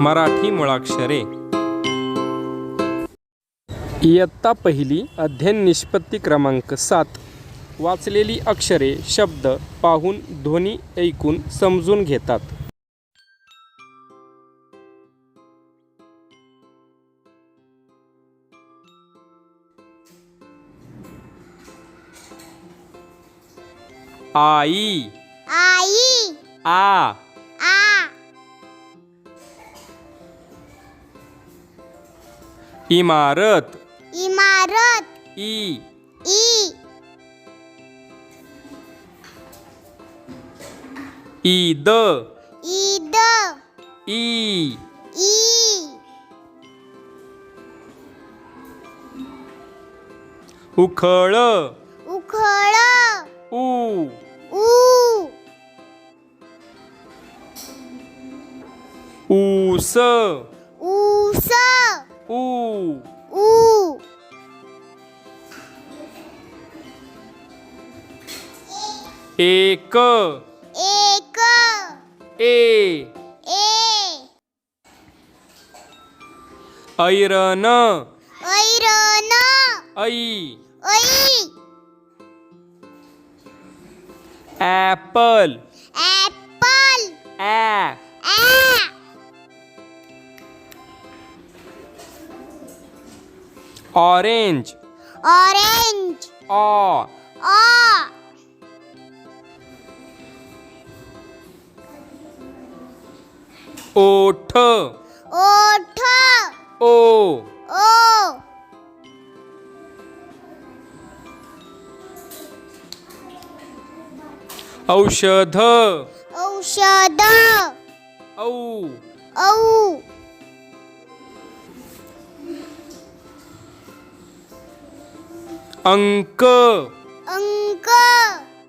मराठी मुळाक्षरे. इयत्ता पहिली अध्ययन निष्पत्ती क्रमांक सात. वाचलेली अक्षरे शब्द पाहून ध्वनी ऐकून समजून घेतात. आई. आई. आ. इमारत. इमारत. ई. ई. ईद. ईद. ई. ई. उखळ. उखळ. ऊ. ऊ. ऊस. ऊस. ऊ ऊ एक एक ए ए ऐरन ऐरन ऐ ऐ ॲपल ॲपल ॲ Orange orange ऑ ऑ ओठ ओठ ओ ओ औषध औषध औ औ अंक अंक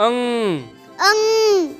अं अंग